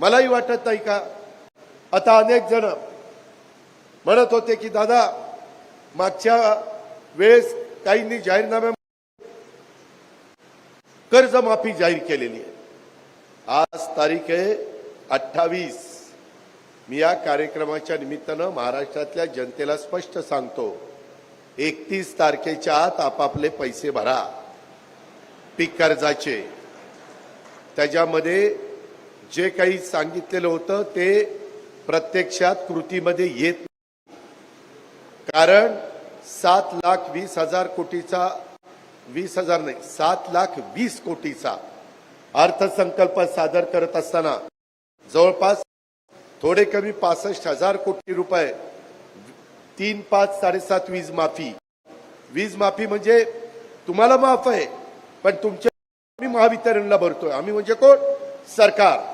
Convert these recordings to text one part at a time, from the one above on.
मलाही वाटत नाही का? आता अनेक जण म्हणत होते की दादा मागच्या वेळेस काहींनी जाहीरनाम्या कर्जमाफी जाहीर केलेली आहे. आज तारीख आहे अठ्ठावीस. मी या कार्यक्रमाच्या निमित्तानं महाराष्ट्रातल्या जनतेला स्पष्ट सांगतो एकतीस तारखेच्या आत आपापले पैसे भरा. पीक कर्जाचे. त्याच्यामध्ये जे काही सांगितलेलं होतं ते प्रत्यक्षात कृतीमध्ये येत नाही. कारण सात लाख वीस हजार कोटीचा वीस हजार नाही सात लाख वीस कोटीचा अर्थसंकल्प सादर करत असताना जवळपास थोडे कमी पासष्ट हजार कोटी रुपये तीन पाच साडेसात वीज माफी. वीज माफी म्हणजे तुम्हाला माफ आहे पण तुमच्या आम्ही महावितरणला भरतोय. आम्ही म्हणजे कोण? सरकार.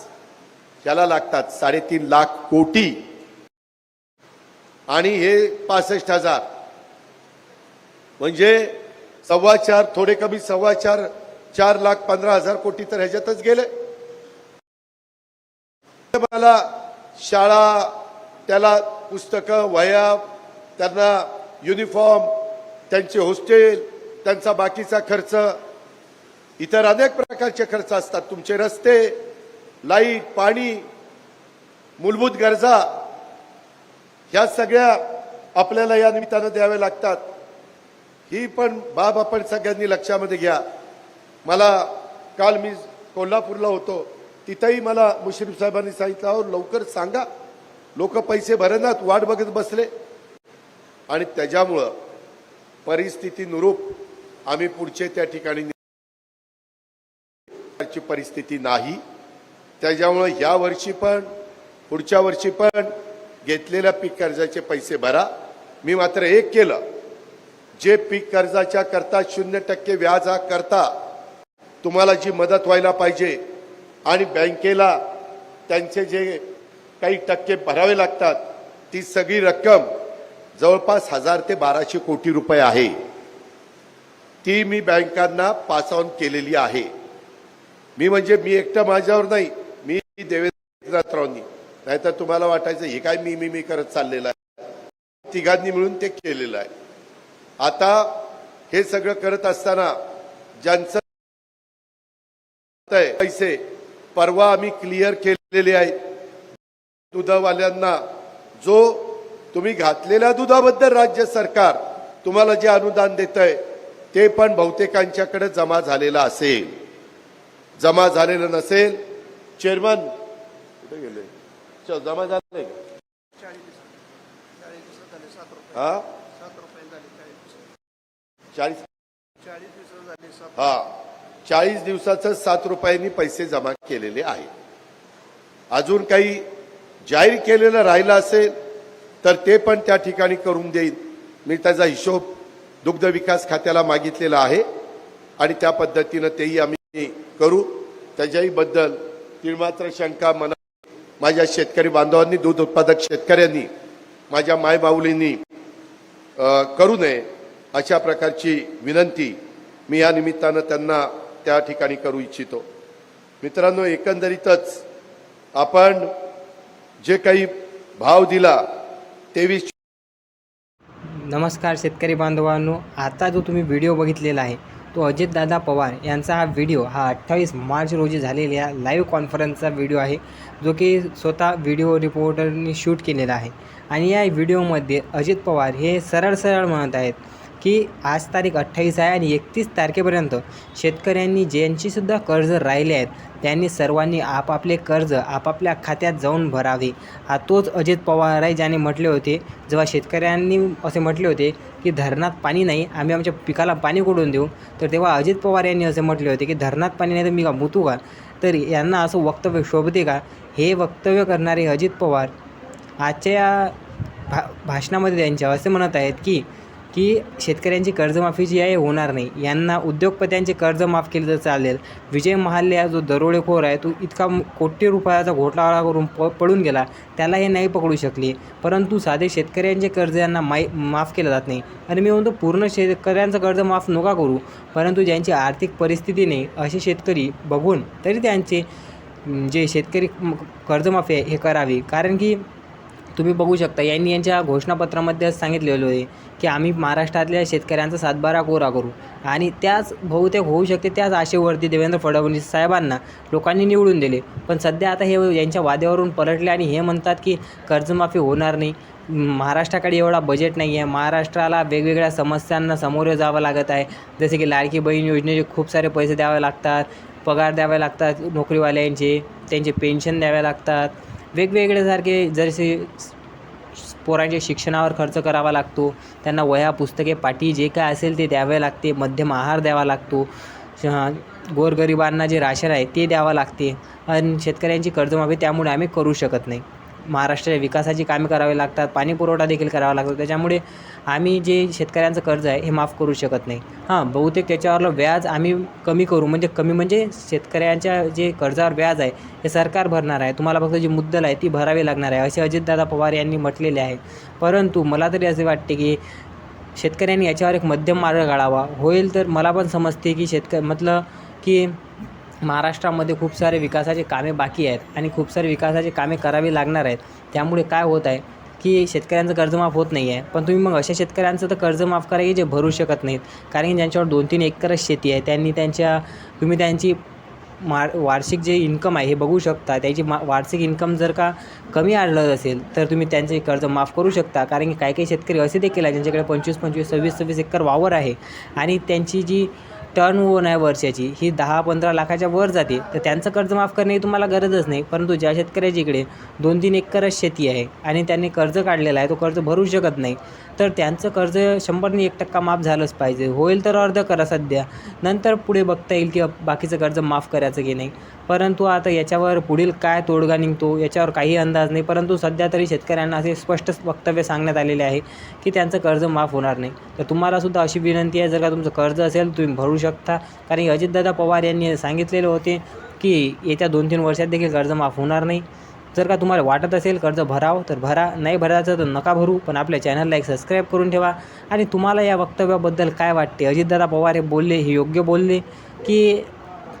त्याला लागतात साडेतीन लाख कोटी. आणि हे पासष्ट हजार. म्हणजे सव्वा चार थोडे कमी सव्वा चार चार लाख पंधरा हजार कोटी तर ह्याच्यातच गेले. मला शाळा त्याला पुस्तकं वया त्यांना युनिफॉर्म त्यांचे हॉस्टेल त्यांचा बाकीचा खर्च इतर अनेक प्रकारचे खर्च असतात. तुमचे रस्ते लाइट पाणी मूलभूत गरजा ह्या सगळ्या आपल्याला या निमित्तानं द्याव्या लागतात. ही पण बाब आपण सगळ्यांनी लक्षामध्ये घ्या. मला काल मी कोल्हापूरला होतो. तिथंही मला मुश्रीफ साहेबांनी सांगितलं "अहो, लवकर सांगा. लोक पैसे भरनात वाट बघत बसले. आणि त्याच्यामुळं परिस्थितीनुरूप आम्ही पुढचे त्या ठिकाणी परिस्थिती नाही. त्याच्यामुळं या वर्षी पण पुढच्या वर्षी पण घेतलेल्या पीक कर्जाचे पैसे भरा. मी मात्र एक केलं. जे पीक कर्जाच्या करता शून्य टक्के व्याजा करता तुम्हाला जी मदत व्हायला पाहिजे आणि बँकेला त्यांचे जे काही टक्के भरावे लागतात ती सगळी रक्कम जवळपास हजार ते बाराशे कोटी रुपये आहे. ती मी बँकांना पास ऑन केलेली आहे. मी म्हणजे मी एकटं माझ्यावर नाही मी देवेंद्रनाथरावांनी नाहीतर तुम्हाला वाटायचं हे काय मी मी मी करत चाललेलं आहे? तिघांनी मिळून ते केलेलं आहे. आता हे सगळं करत असताना ज्यांचं पैसे परवा आम्ही क्लिअर केलेले आहेत. दुधावाल्यांना जो तुम्ही घातलेल्या दुधाबद्दल राज्य सरकार तुम्हाला जे अनुदान देत आहे ते पण बहुतेकांच्याकडे जमा झालेलं असेल. जमा झालेलं नसेल चेअरमन. कुठे गेले? जमा झाले हा? चाळीस हा. चाळीस दिवसाचं सात रुपयांनी पैसे जमा केलेले आहे. अजून काही जाहीर केलेलं राहिलं असेल तर ते पण त्या ठिकाणी करून देईन. मी त्याचा हिशोब दुग्ध विकास खात्याला मागितलेला आहे आणि त्या पद्धतीनं तेही आम्ही करू. त्याच्याही ती मात्र शंका मना माझ्या शेतकरी बांधवांनी दूध उत्पादक शेतकऱ्यांनी माझ्या मायबाऊलींनी करू नये अशा प्रकारची विनंती मी या निमित्तानं त्यांना त्या ठिकाणी करू इच्छितो. मित्रांनो एकंदरीतच आपण जे काही भाव दिला तेवीस नमस्कार शेतकरी बांधवांनो. आता जो तुम्ही व्हिडिओ बघितलेला आहे तो अजितदादा पवार यांचा हा व्हिडिओ हा अठ्ठावीस मार्च रोजी झालेल्या लाईव्ह कॉन्फरन्सचा व्हिडिओ आहे जो की स्वतः व्हिडिओ रिपोर्टरनी शूट केलेला आहे. आणि या व्हिडिओमध्ये अजित पवार हे सरळ सरळ म्हणत आहेत की आज तारीख अठ्ठावीस आहे आणि एकतीस तारखेपर्यंत शेतकऱ्यांनी ज्यांचीसुद्धा कर्ज राहिले आहेत त्यांनी सर्वांनी आपापले कर्ज आपापल्या खात्यात जाऊन भरावे. हा तोच अजित पवार आहे ज्याने म्हटले होते जेव्हा शेतकऱ्यांनी असे म्हटले होते की धरणात पाणी नाही आम्ही आमच्या पिकाला पाणी कुठून देऊ? तर तेव्हा अजित पवार यांनी असे म्हटले होते की धरणात पाणी नाही तर मी का मुतू का? तर यांना असं वक्तव्य शोभते का? हे वक्तव्य करणारे अजित पवार आजच्या या भा भाषणामध्ये त्यांच्या असे म्हणत आहेत की की शेतकऱ्यांची कर्जमाफी जी आहे होणार नाही. यांना उद्योगपत्यांचे कर्ज माफ केले तर चालेल. विजय महाल्ले हा जो दरोडेखोर आहे तो इतका कोटी रुपयाचा घोटाळा करून प पळून गेला. त्याला हे नाही पकडू शकले. परंतु साधे शेतकऱ्यांचे कर्ज यांना माई माफ केलं जात नाही. आणि मी म्हणतो पूर्ण शेतकऱ्यांचं कर्ज माफ नका करू. परंतु ज्यांची आर्थिक परिस्थिती नाही असे शेतकरी बघून तरी त्यांचे जे शेतकरी कर्जमाफी आहे हे करावी. कारण की तुम्ही बघू शकता. यांनी यांच्या घोषणापत्रामध्ये सांगितलेलं आहे की आम्ही महाराष्ट्रातल्या शेतकऱ्यांचा सातबारा कोरा करू. आणि त्याच बहुतेक होऊ शकते त्याच आशेवरती देवेंद्र फडणवीस साहेबांना लोकांनी निवडून दिले. पण सध्या आता हे यांच्या वाद्यावरून पलटले आणि हे म्हणतात की कर्जमाफी होणार नाही. महाराष्ट्राकडे एवढा बजेट नाही आहे. महाराष्ट्राला वेगवेगळ्या समस्यांना सामोरे जावं लागत आहे. जसे की लाडकी बहीण योजनेचे खूप सारे पैसे द्यावे लागतात पगार द्यावे लागतात नोकरीवाल्यांचे त्यांचे पेन्शन द्यावे लागतात. वेगवेगळे सारखे जसे पोरांच्या शिक्षणावर खर्च करावा लागतो त्यांना वह्या पुस्तके पाटी जे काय असेल ते द्यावे लागते मध्यम आहार द्यावा लागतो गोरगरिबांना जे राशन आहे ते द्यावं लागते. आणि शेतकऱ्यांची कर्जमाफी त्यामुळे आम्ही करू शकत नाही. महाराष्ट्राच्या विकासाची कामे करावी लागतात पाणी पुरवठा देखील करावा लागतो. त्याच्यामुळे आम्ही जे शेतकऱ्यांचं कर्ज आहे हे माफ करू शकत नाही. हां बहुतेक त्याच्यावरलं व्याज आम्ही कमी करू. म्हणजे कमी म्हणजे शेतकऱ्यांच्या जे कर्जावर व्याज आहे हे सरकार भरणार आहे. तुम्हाला फक्त जी मुद्दल आहे ती भरावी लागणार आहे. असे अजितदादा पवार यांनी म्हटलेले आहे. परंतु मला तरी असे वाटते की शेतकऱ्यांनी याच्यावर एक मध्यम मार्ग काढावा. होईल तर मला पण समजते की शेतक म्हटलं की महाराष्ट्रामध्ये खूप सारे विकासाचे कामे बाकी आहेत आणि खूप सारे विकासाचे कामे करावी लागणार आहेत. त्यामुळे काय होत आहे की शेतकऱ्यांचं कर्जमाफ होत नाही आहे पण तुम्ही मग अशा शेतकऱ्यांचं तर कर्ज माफ करा की जे भरू शकत नाहीत. कारण की ज्यांच्यावर दोन तीन एकरच शेती आहे त्यांनी त्यांच्या तुम्ही त्यांची मा वार्षिक जे इन्कम आहे हे बघू शकता. त्याची मा वार्षिक इन्कम जर का कमी आणलं असेल तर तुम्ही त्यांचे कर्ज माफ करू शकता. कारण की काही काही शेतकरी असे देखील आहे ज्यांच्याकडे पंचवीस पंचवीस सव्वीस सव्वीस एकर वावर आहे आणि त्यांची जी टर्न ओन आहे वर्षाची ही दहा पंधरा लाखाच्या वर जाते. तर त्यांचं कर्ज माफ करणे ही तुम्हाला गरजच नाही परंतु ज्या शेतकऱ्याच्या इकडे दोन तीन एकरच शेती आहे आणि त्यांनी कर्ज काढलेला आहे तो कर्ज भरू शकत नाही तर त्यांचं कर्ज शंभरने एक टक्का माफ झालंच पाहिजे. होईल तर अर्ध करा सध्या नंतर पुढे बघता येईल की बाकीचं कर्ज माफ करायचं की नाही. परंतु आता याच्यावर पुढील काय तोडगा निघतो याच्यावर काही अंदाज नाही परंतु सध्या तरी शेतकऱ्यांना असे स्पष्ट वक्तव्य सांगण्यात आलेले आहे की त्यांचं कर्ज माफ होणार नाही. तर तुम्हालासुद्धा अशी विनंती आहे जर का तुमचं कर्ज असेल तुम्ही भरू शकता. कारण अजितदादा पवार यांनी सांगितलेले होते की येत्या दोन तीन वर्षात देखील कर्ज माफ होणार नाही. जर का तुम्हाला वाटत असेल कर्ज भरावं तर भरा. नाही भरायचं तर नका भरू पण आपल्या चॅनलला एक सबस्क्राईब करून ठेवा. आणि तुम्हाला या वक्तव्याबद्दल काय वाटते? अजितदादा पवार हे बोलले हे योग्य बोलले की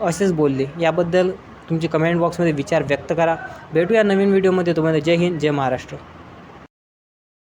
असेच बोलले? याबद्दल तुमची कमेंट बॉक्समध्ये विचार व्यक्त करा. भेटूया नवीन व्हिडिओमध्ये तुम्हाला जय हिंद जय महाराष्ट्र.